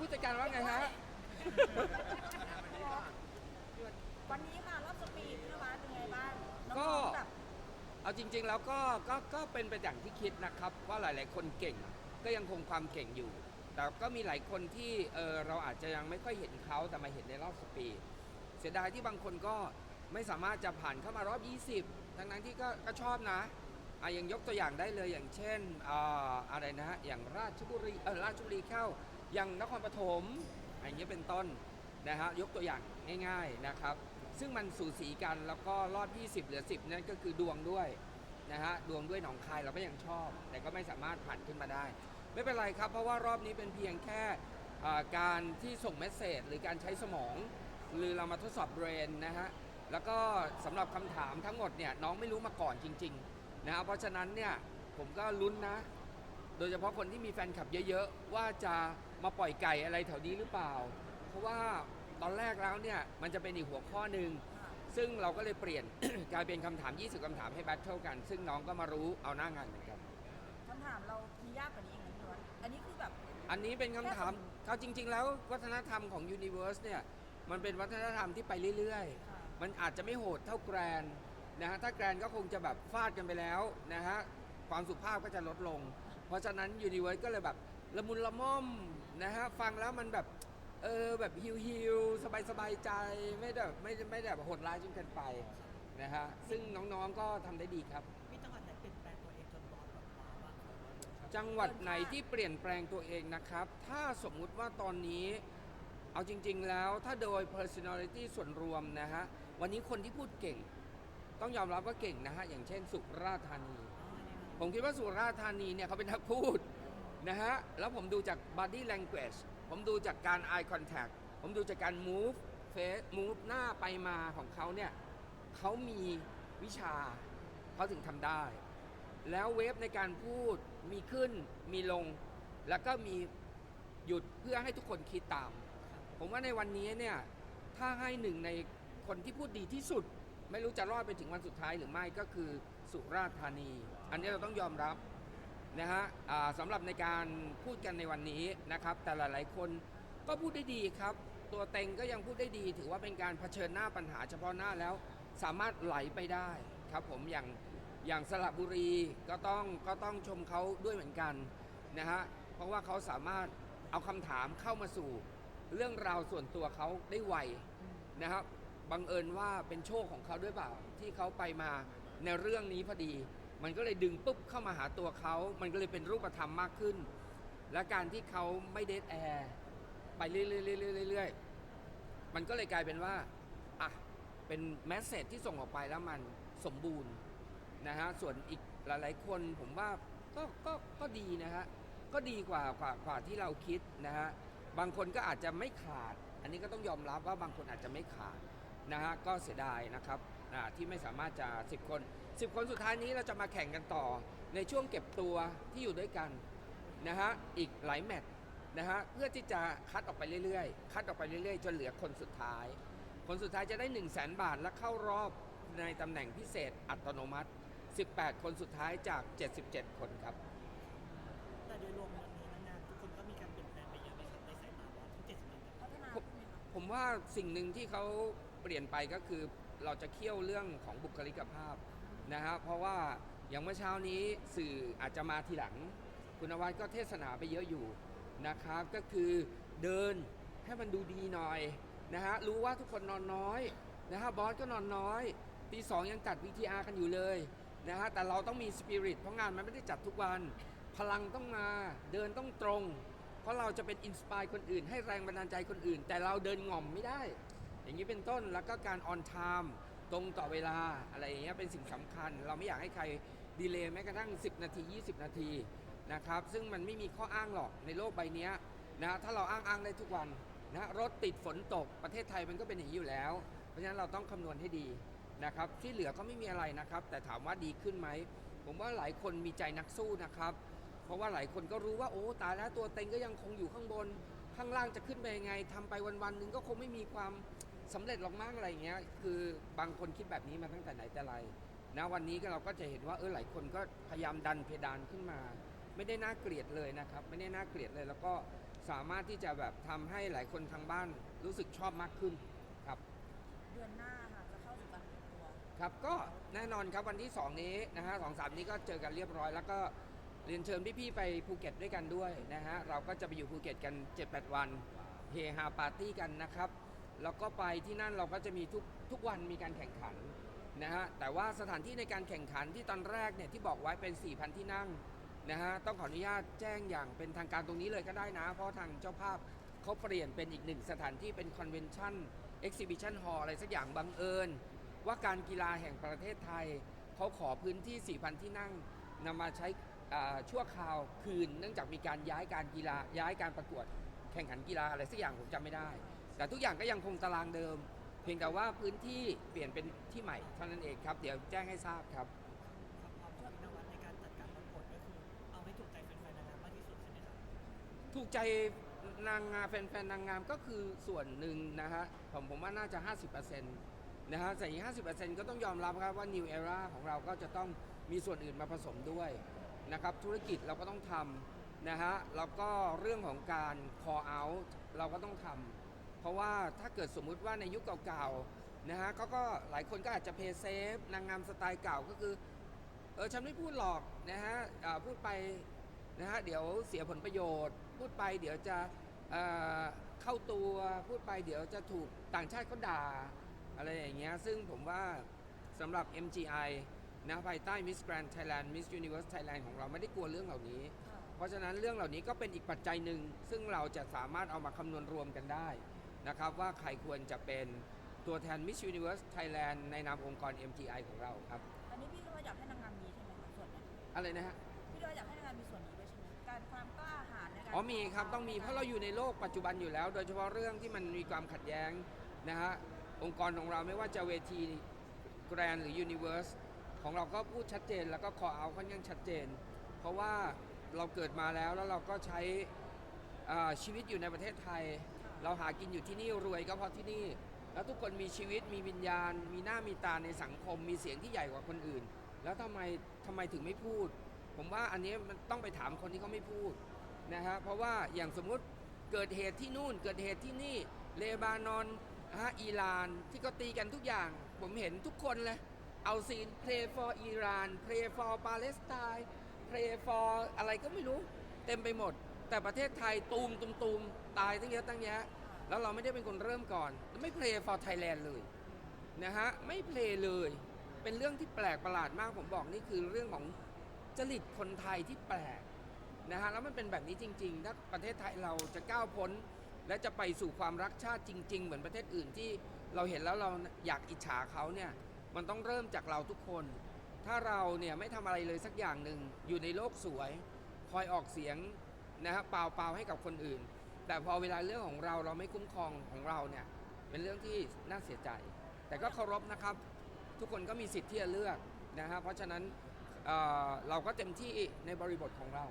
ผู้จัดการว่าไงฮะ วันนี้มารอบสปีดพี่นวัดเป็นไงบ้างน้องๆก็แบบเอาจริง ๆ แล้วก็ก็ก็เป็นไปอย่างที่คิดนะครับว่าหลาย ๆ คนเก่งก็ยังคงความเก่งอยู่ แต่ก็มีหลายคนที่เออเราอาจจะยังไม่ค่อยเห็นเขาแต่มาเห็นในรอบสปีดเสียดายที่บางคนก็ไม่สามารถจะผ่านเข้ามารอบ 20 ทั้งนั้นที่ก็ก็ชอบนะอะอย่างยกตัวอย่างได้เลยอย่างเช่นอ่าอะไรนะฮะอย่างราชบุรีเออราชบุรีเข้า อย่างนครปฐมอย่างเงี้ยเป็นต้นนะฮะยกตัวอย่างง่าย ๆนะครับ ซึ่งมันสูสีกันแล้วก็รอบ20 เหลือ 10 นั่นก็คือดวงด้วยนะฮะดวงด้วยหนองคายเราก็ยังชอบ แต่ก็ไม่สามารถผ่านขึ้นมาได้ ไม่เป็นไรครับ เพราะว่ารอบนี้เป็นเพียงแค่การที่ส่งเมสเซจหรือการใช้สมอง หรือเรามาทดสอบเบรนนะฮะแล้วก็สำหรับคำถามทั้งหมดเนี่ยน้องไม่รู้มาก่อนจริงๆนะเพราะฉะนั้นเนี่ยผมก็ลุ้นนะ โดยเฉพาะคนที่มีแฟนคลับเยอะๆ ว่าจะ มาปล่อยไก่อะไรแถวนี้หรือเปล่า เพราะว่าตอนแรกแล้วเนี่ยมันจะเป็นอีกหัวข้อหนึ่งซึ่งเราก็เลยเปลี่ยน กลายเป็นคำถาม 20คำถามให้แบทเทิลกัน ซึ่งน้องก็มารู้เอาหน้างานเหมือนกัน คำถามเรามียากกว่านี้อีกไหมพี่นวัดอันนี้คือแบบ อันนี้เป็นคำถามเขาจริง ๆ แล้ววัฒนธรรมของ Universe เนี่ยมันเป็นวัฒนธรรมที่ไปเรื่อยค่ะ ๆ มันอาจจะไม่โหดเท่าแกรนนะฮะถ้าแกรนก็คงจะแบบฟาดกันไปแล้วนะฮะความสุภาพก็จะลดลง เพราะฉะนั้น Universe ก็เลยแบบละมุนละม่อม นะฮะฟังแล้วมันแบบเออแบบฮิวฮิวสบายสบายๆใจไม่ได้แบบไม่ไม่ได้แบบโหดร้ายจนเกินไปนะฮะซึ่งน้องๆก็ทำได้ดีครับ มีจังหวัดไหนเปลี่ยนแปลงตัวเองจนบอสแบบว้าวบ้างครับจังหวัดไหนที่เปลี่ยนแปลงตัวเองนะครับ ถ้าสมมุติว่าตอนนี้ เอาจริง ๆ แล้วถ้าโดย personality ส่วนรวมนะฮะ วันนี้คนที่พูดเก่ง ต้องยอมรับว่าเก่งนะฮะ อย่างเช่นสุราษฎร์ธานี ผมคิดว่าสุราษฎร์ธานีเนี่ยเขาเป็นนักพูด นะฮะ แล้วผมดูจาก body language ผมดูจากการ eye contact ผมดูจากการ move face move หน้าไปมาของเขาเนี่ยเขามีวิชาเขาถึงทำได้ แล้วเวฟในการพูดมีขึ้นมีลง แล้วก็มีหยุดเพื่อให้ทุกคนคิดตาม ผมว่าในวันนี้เนี่ยถ้าให้หนึ่งในคนที่พูดดีที่สุด ไม่รู้จะรอดไปถึงวันสุดท้ายหรือไม่ก็คือสุราษฎร์ธานี อันนี้เราต้องยอมรับ นะฮะสำหรับในการพูดกันในวันนี้นะครับ แต่หลายๆคนก็พูดได้ดีครับ ตัวเต็งก็ยังพูดได้ดี ถือว่าเป็นการเผชิญหน้าปัญหาเฉพาะหน้าแล้ว สามารถไหลไปได้ครับผมอย่างอย่างสระบุรีก็ต้องก็ต้องชมเขาด้วยเหมือนกันนะฮะเพราะว่าเขาสามารถเอาคำถามเข้ามาสู่เรื่องราวส่วนตัวเขาได้ไวนะครับบังเอิญว่าเป็นโชคของเขาด้วยเปล่าที่เขาไปมาในเรื่องนี้พอดี มันก็เลยดึงปุ๊บเข้ามาหาตัวเขา มันก็เลยเป็นรูปธรรมมากขึ้น และการที่เขาไม่เดทแอร์ไปเรื่อยๆๆๆมันก็เลยกลายเป็นว่าอะเป็นแมสเซจที่ส่งออกไปแล้วมันสมบูรณ์นะฮะ ส่วนอีกหลายๆคนผมว่าก็ก็ก็ดีนะฮะ ก็ดีกว่ากว่ากว่าที่เราคิดนะฮะ บางคนก็อาจจะไม่ขาด อันนี้ก็ต้องยอมรับว่าบางคนอาจจะไม่ขาดนะฮะ ก็เสียดายนะครับ อ่าที่ไม่สามารถจะ 10 คน 10 คนสุดท้ายนี้เราจะมาแข่งกันต่อ ในช่วงเก็บตัวที่อยู่ด้วยกันนะฮะอีกหลายแมตช์นะฮะเพื่อที่จะคัดออกไปเรื่อยๆ คัดออกไปเรื่อยๆจนเหลือคนสุดท้าย คนสุดท้ายจะได้ 1 0 0 0 0แบาทและเข้ารอบในตำแหน่งพิเศษอัตโนมัติ 18 คนสุดท้ายจาก 77 คนครับ แต่โดยรวมวันนี้นางงามทุกคนก็มีการเปลี่ยนแปลงไปเยอะไหมครับในสายตาบอสทั้งเจ็ดสิบเอ็ดพัฒนาผมขึ้นไหมคะผมว่าสิ่งหนึ่งที่เขาเปลี่ยนไปก็คือ เราจะเคี่ยวเรื่องของบุคลิกภาพนะฮะเพราะว่าอย่างเมื่อเช้านี้สื่ออาจจะมาทีหลัง คุณนวัดก็เทศนาไปเยอะอยู่นะครับก็คือเดินให้มันดูดีหน่อยนะฮะรู้ว่าทุกคนนอนน้อยนะฮะบอสก็นอนน้อยตีสองยังจัด VTR กันอยู่เลยนะฮะแต่เราต้องมีสปิริตเพราะงานมันไม่ได้จัดทุกวัน พลังต้องมาเดินต้องตรง เพราะเราจะเป็นอินสปายคนอื่น ให้แรงบันดาลใจคนอื่น แต่เราเดินง่อมไม่ได้ อย่างนี้เป็นต้นแล้วก็การออนไทม์ตรงต่อเวลาอะไรอย่างเงี้ยเป็นสิ่งสำคัญ เราไม่อยากให้ใครดีเลย์แม้กระทั่ง 10 นาที 20 นาทีนะครับซึ่งมันไม่มีข้ออ้างหรอกในโลกใบนี้นะถ้าเราอ้างอ้างได้ทุกวันนะรถติดฝนตกประเทศไทยมันก็เป็นอย่างนี้อยู่แล้ว เพราะฉะนั้นเราต้องคำนวณให้ดีนะครับที่เหลือก็ไม่มีอะไรนะครับ แต่ถามว่าดีขึ้นไหมผมว่าหลายคนมีใจนักสู้นะครับ เพราะว่าหลายคนก็รู้ว่าโอ้ตายแล้วตัวเต็งก็ยังคงอยู่ข้างบน ข้างล่างจะขึ้นไปยังไงทำไปวันๆหนึ่งก็คงไม่มีความสำเร็จหรอกมั้งอะไรอย่างเงี้ย คือบางคนคิดแบบนี้มาตั้งแต่ไหนแต่ไรนะวันนี้ก็เราก็จะเห็นว่าเออหลายคนก็พยายามดันเพดานขึ้นมา ไม่ได้น่าเกลียดเลยนะครับ ไม่ได้น่าเกลียดเลย แล้วก็สามารถที่จะแบบทำให้หลายคนทางบ้านรู้สึกชอบมากขึ้นครับ เดือนหน้าค่ะจะเข้าสู่การเก็บตัวครับก็แน่นอนครับวันที่ 2 นี้นะฮะสองสามนี้ก็เจอกันเรียบร้อย แล้วก็ เรียนเชิญพี่ๆไปภูเก็ตด้วยกันด้วยนะฮะเราก็จะไปอยู่ภูเก็ตกัน 7-8 วันเฮฮาปาร์ตี้กันนะครับ แล้วก็ไปที่นั่นเราก็จะมีทุกทุกวันมีการแข่งขันนะฮะแต่ว่าสถานที่ในการแข่งขันที่ตอนแรกเนี่ยที่บอกไว้เป็น 4,000 ที่นั่งนะฮะต้องขออนุญาตแจ้งอย่างเป็นทางการตรงนี้เลยก็ได้นะ เพราะทางเจ้าภาพเขาเปลี่ยนเป็นอีกหนึ่งสถานที่เป็นคอนเวนชั่นเอ็กซิบิชันฮอลอะไรสักอย่างบังเอิญ ว่าการกีฬาแห่งประเทศไทย เขาขอพื้นที่ 4,000 ที่นั่งนำมาใช้ ชั่วคราวคืน เนื่องจากมีการย้ายการกีฬาย้ายการประกวดแข่งขันกีฬาอะไรสักอย่างผมจำไม่ได้ แต่ทุกอย่างก็ยังคงตารางเดิม เพียงแต่ว่าพื้นที่เปลี่ยนเป็นที่ใหม่เท่านั้นเองครับ เดี๋ยวแจ้งให้ทราบครับความพร้อมของพี่นวัดในการจัดการประกวดก็คือเอาให้ถูกใจแฟนๆนางงามมากที่สุดใช่ไหมครับถูกใจนางงามแฟนๆนางงามก็คือส่วนหนึ่งนะฮะผมผมว่าน่าจะ 50%นะฮะแต่อีก 50%ก็ต้องยอมรับครับว่า New Era ของเราก็จะต้องมีส่วนอื่นมาผสมด้วย นะครับธุรกิจเราก็ต้องทำนะฮะแล้วก็เรื่องของการ call out เราก็ต้องทำเพราะว่าถ้าเกิดสมมุติว่าในยุคเก่าๆนะฮะเขาก็หลายคนก็อาจจะ pay safe นางงามสไตล์เก่าก็คือเออฉันไม่พูดหรอกนะฮะพูดไปนะฮะเดี๋ยวเสียผลประโยชน์ พูดไปเดี๋ยวจะเเข้าตัวพูดไปเดี๋ยวจะถูกต่างชาติเขาด่าอะไรอย่างเงี้ยซึ่งผมว่าสำหรับ MGI นะภายใต้ Miss Grand Thailand Miss Universe Thailand ของเราไม่ได้กลัวเรื่องเหล่านี้ค่ะเพราะฉะนั้นเรื่องเหล่านี้ก็เป็นอีกปัจจัยหนึ่ง ซึ่งเราจะสามารถเอามาคำนวณรวมกันได้นะครับว่าใครควรจะเป็นตัวแทน Miss Universe Thailand ในนามองค์กร MGI ของเราครับ อันนี้พี่ก็อยากให้นางงามมีใช่ไหมคะส่วนนี้อะไรนะฮะ พี่ก็อยากให้นางงามมีส่วนนี้ด้วยใช่ไหมการความกล้าหาญในการอ๋อมีครับต้องมีเพราะเราอยู่ในโลกปัจจุบันอยู่แล้ว โดยเฉพาะเรื่องที่มันมีความขัดแย้งนะฮะองค์กรของเราไม่ว่าจะเวทีแกรนหรือยูนิเว s ร์ส ของเราก็พูดชัดเจนแล้วก็คอเอาค่อนข้างชัดเจน เพราะว่าเราเกิดมาแล้วแล้วเราก็ใช้ชีวิตอยู่ในประเทศไทย เราหากินอยู่ที่นี่รวยก็เพราะที่นี่ แล้วทุกคนมีชีวิตมีวิญญาณ มีหน้ามีตาในสังคม มีเสียงที่ใหญ่กว่าคนอื่น แล้วทำไมทำไมถึงไม่พูด ผมว่าอันนี้มันต้องไปถามคนที่เขาไม่พูดนะฮะเพราะว่าอย่างสมมุติเกิดเหตุที่นู่น เกิดเหตุที่นี่เลบานอนฮะอิหร่านที่ก็ตีกันทุกอย่าง ผมเห็นทุกคนเลย เอาซีน pray for อิหร่าน pray for Palestine pray for อะไรก็ไม่รู้เต็มไปหมด แต่ประเทศไทยตูมตูมตูมตายตั้งเยอะตั้งแยะ แล้วเราไม่ได้เป็นคนเริ่มก่อน ไม่ pray for Thailand เลยนะฮะไม่ play เลย เป็นเรื่องที่แปลกประหลาดมากผมบอกนี่คือเรื่องของจริตคนไทยที่แปลกนะฮะแล้วมันเป็นแบบนี้จริงๆ ถ้าประเทศไทยเราจะก้าวพ้น และจะไปสู่ความรักชาติจริง ๆ เหมือนประเทศอื่นที่เราเห็นแล้วเราอยากอิจฉาเขาเนี่ย มันต้องเริ่มจากเราทุกคน ถ้าเราเนี่ยไม่ทำอะไรเลยสักอย่างหนึ่งอยู่ในโลกสวย คอยออกเสียงนะฮะเปล่าๆให้กับคนอื่น แต่พอเวลาเรื่องของเราเราไม่คุ้มครองของเราเนี่ยเป็นเรื่องที่น่าเสียใจ แต่ก็เคารพนะครับ ทุกคนก็มีสิทธิ์ที่จะเลือกนะฮะเพราะฉะนั้นเเราก็เต็มที่ในบริบทของเรา